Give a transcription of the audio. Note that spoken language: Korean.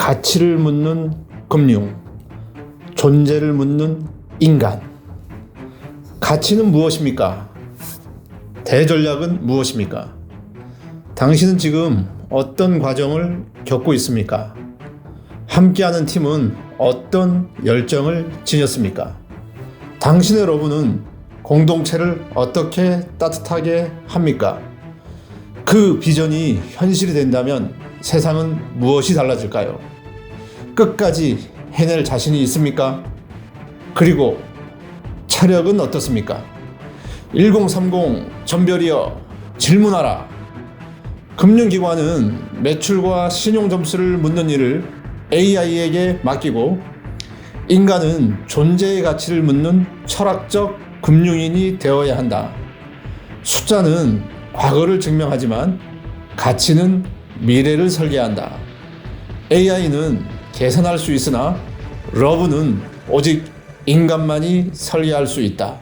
가치를 묻는 금융, 존재를 묻는 인간. 가치는 무엇입니까? 대전략은 무엇입니까? 당신은 지금 어떤 과정을 겪고 있습니까? 함께하는 팀은 어떤 열정을 지녔습니까? 당신의 러브는 공동체를 어떻게 따뜻하게 합니까? 그 비전이 현실이 된다면 세상은 무엇이 달라질까요? 끝까지 해낼 자신이 있습니까? 그리고 체력은 어떻습니까? 1030 전별이여 질문하라. 금융기관은 매출과 신용 점수를 묻는 일을 AI에게 맡기고 인간은 존재의 가치를 묻는 철학적 금융인이 되어야 한다. 숫자는 과거를 증명하지만 가치는 미래를 설계한다. AI는 계산할 수 있으나 러브는 오직 인간만이 설계할 수 있다.